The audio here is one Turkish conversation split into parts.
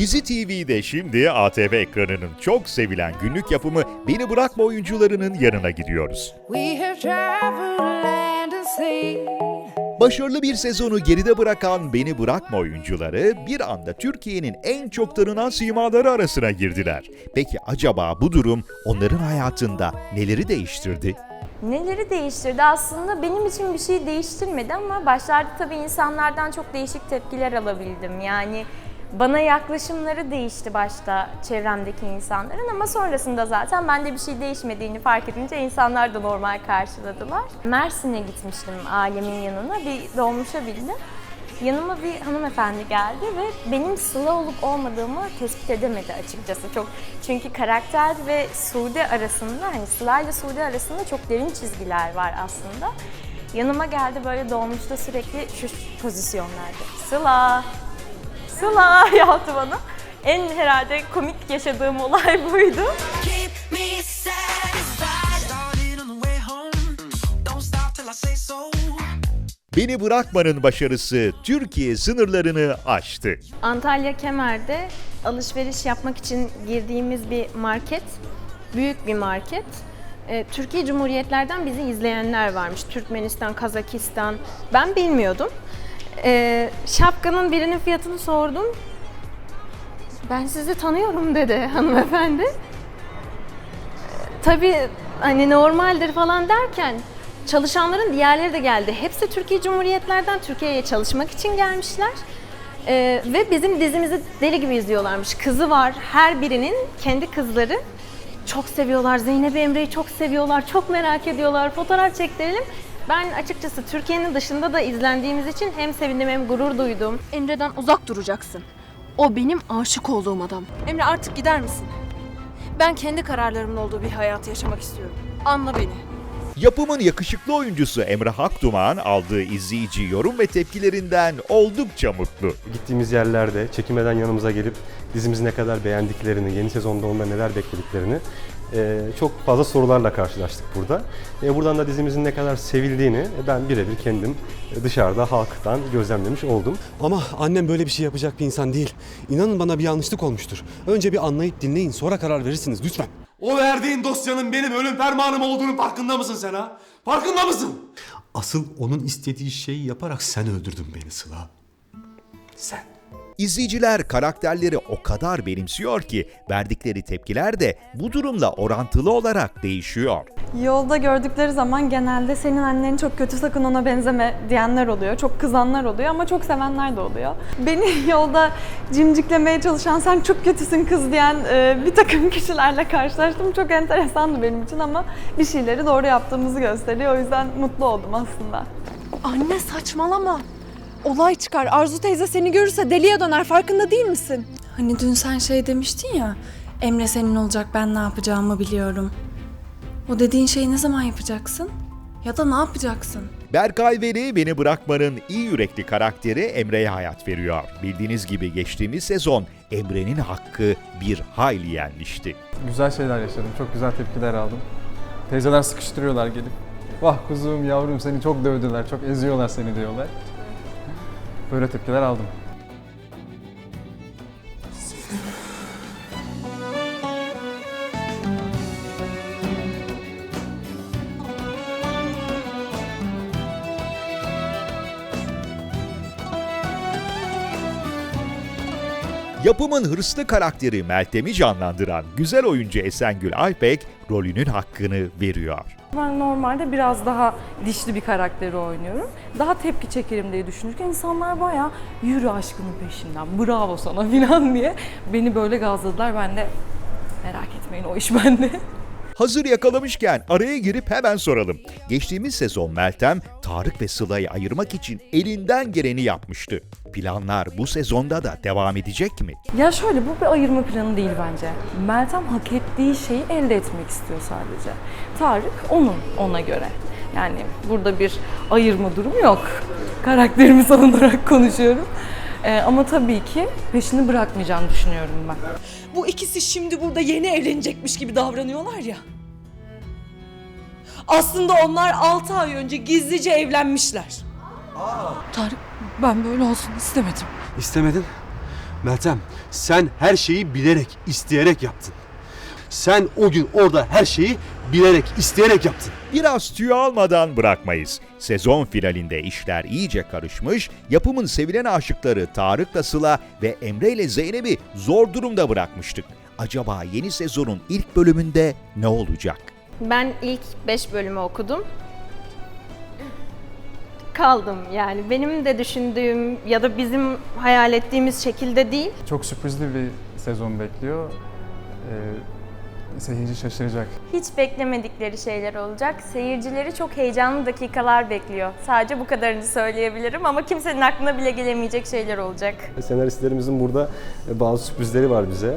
Dizi TV'de şimdi ATV ekranının çok sevilen günlük yapımı Beni Bırakma oyuncularının yanına gidiyoruz. Başarılı bir sezonu geride bırakan Beni Bırakma oyuncuları bir anda Türkiye'nin en çok tanınan simaları arasına girdiler. Peki acaba bu durum onların hayatında neleri değiştirdi? Neleri değiştirdi? Aslında benim için bir şey değiştirmedi ama başlarda tabii insanlardan çok değişik tepkiler alabildim. Yani bana yaklaşımları değişti başta çevremdeki insanların ama sonrasında zaten bende bir şey değişmediğini fark edince insanlar da normal karşıladılar. Mersin'e gitmiştim ailemin yanına, bir dolmuşa bindim. Yanıma bir hanımefendi geldi ve benim Sıla olup olmadığımı tespit edemedi açıkçası. Çok çünkü karakter ve Sude arasında hani Sıla ile Sude arasında çok derin çizgiler var aslında. Yanıma geldi böyle dolmuşta sürekli şu pozisyonlarda. Sıla, Sıla yaptı bana. En herhalde komik yaşadığım olay buydu. Beni Bırakma'nın başarısı Türkiye sınırlarını aştı. Antalya Kemer'de alışveriş yapmak için girdiğimiz bir market, büyük bir market. Ee, Türkiye Cumhuriyetlerden bizi izleyenler varmış. Türkmenistan, Kazakistan. Ben bilmiyordum. Ee, şapkanın birinin fiyatını sordum. Ben sizi tanıyorum dedi hanımefendi. Tabii hani normaldir falan derken çalışanların diğerleri de geldi. Hepsi Türkiye Cumhuriyetlerden Türkiye'ye çalışmak için gelmişler. Ee, ve bizim dizimizi deli gibi izliyorlarmış. Kızı var, her birinin kendi kızları. Çok seviyorlar, Zeynep Emre'yi çok seviyorlar, çok merak ediyorlar, fotoğraf çektirelim. Ben açıkçası Türkiye'nin dışında da izlendiğimiz için hem sevindim hem gurur duydum. Emre'den uzak duracaksın. O benim aşık olduğum adam. Emre artık gider misin? Ben kendi kararlarımın olduğu bir hayatı yaşamak istiyorum. Anla beni. Yapımın yakışıklı oyuncusu Emre Hakduman aldığı izleyici yorum ve tepkilerinden oldukça mutlu. Gittiğimiz yerlerde çekimeden yanımıza gelip dizimizi ne kadar beğendiklerini, yeni sezonda onda neler beklediklerini e, çok fazla sorularla karşılaştık burada. E, buradan da dizimizin ne kadar sevildiğini ben birebir kendim dışarıda halktan gözlemlemiş oldum. Ama annem böyle bir şey yapacak bir insan değil. İnanın bana bir yanlışlık olmuştur. Önce bir anlayıp dinleyin sonra karar verirsiniz lütfen. O verdiğin dosyanın benim ölüm fermanım olduğunu farkında mısın sen ha? Farkında mısın? Asıl onun istediği şeyi yaparak sen öldürdün beni Sıla. Sen. İzleyiciler karakterleri o kadar benimsiyor ki verdikleri tepkiler de bu durumla orantılı olarak değişiyor. Yolda gördükleri zaman genelde senin annen çok kötü sakın ona benzeme diyenler oluyor. Çok kızanlar oluyor ama çok sevenler de oluyor. Beni yolda cimciklemeye çalışan sen çok kötüsün kız diyen e, bir takım kişilerle karşılaştım. Çok enteresandı benim için ama bir şeyleri doğru yaptığımızı gösteriyor. O yüzden mutlu oldum aslında. Anne saçmalama. Olay çıkar. Arzu teyze seni görürse deliye döner. Farkında değil misin? Hani dün sen şey demiştin ya, Emre senin olacak ben ne yapacağımı biliyorum. O dediğin şeyi ne zaman yapacaksın? Ya da ne yapacaksın? Berkay Veli Beni Bırakma'nın iyi yürekli karakteri Emre'ye hayat veriyor. Bildiğiniz gibi geçtiğimiz sezon Emre'nin hakkı bir hayli yenmişti. Güzel şeyler yaşadım. Çok güzel tepkiler aldım. Teyzeler sıkıştırıyorlar gelip. Vah kuzum yavrum seni çok dövdüler, çok eziyorlar seni diyorlar. Böyle tepkiler aldım. Yapımın hırslı karakteri Meltem'i canlandıran güzel oyuncu Esengül Aypek rolünün hakkını veriyor. Ben normalde biraz daha dişli bir karakteri oynuyorum. Daha tepki çekerim diye düşünürken insanlar bayağı yürü aşkının peşinden, bravo sana filan diye beni böyle gazladılar. Ben de merak etmeyin o iş bende. Hazır yakalamışken araya girip hemen soralım. Geçtiğimiz sezon Meltem, Tarık ve Sıla'yı ayırmak için elinden geleni yapmıştı. Planlar bu sezonda da devam edecek mi? Ya şöyle bu bir ayırma planı değil bence. Meltem hak ettiği şeyi elde etmek istiyor sadece. Tarık onun ona göre. Yani burada bir ayırma durumu yok. Karakterimi savunarak konuşuyorum. Ee, ama tabii ki peşini bırakmayacağını düşünüyorum ben. Bu ikisi şimdi burada yeni evlenecekmiş gibi davranıyorlar ya. Aslında onlar 6 ay önce gizlice evlenmişler. Tarık ben böyle olsun istemedim. İstemedin Meltem, sen her şeyi bilerek, isteyerek yaptın. Sen o gün orada her şeyi bilerek, isteyerek yaptın. Biraz tüy almadan bırakmayız. Sezon finalinde işler iyice karışmış, yapımın sevilen aşıkları Tarık'la Sıla ve Emre ile Zeynep'i zor durumda bırakmıştık. Acaba yeni sezonun ilk bölümünde ne olacak? Ben ilk 5 bölümü okudum. Kaldım yani. Benim de düşündüğüm ya da bizim hayal ettiğimiz şekilde değil. Çok sürprizli bir sezon bekliyor. Ee, seyirci şaşıracak. Hiç beklemedikleri şeyler olacak. Seyircileri çok heyecanlı dakikalar bekliyor. Sadece bu kadarını söyleyebilirim ama kimsenin aklına bile gelemeyecek şeyler olacak. Senaristlerimizin burada e, bazı sürprizleri var bize. E,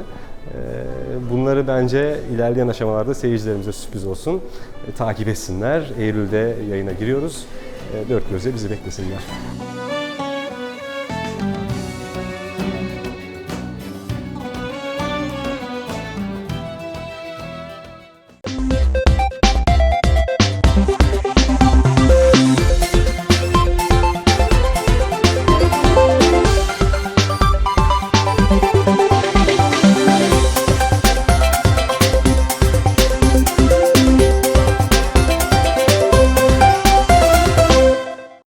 Bunları bence ilerleyen aşamalarda seyircilerimize sürpriz olsun. E, Takip etsinler. Eylül'de yayına giriyoruz. E, Dört gözle bizi beklesinler.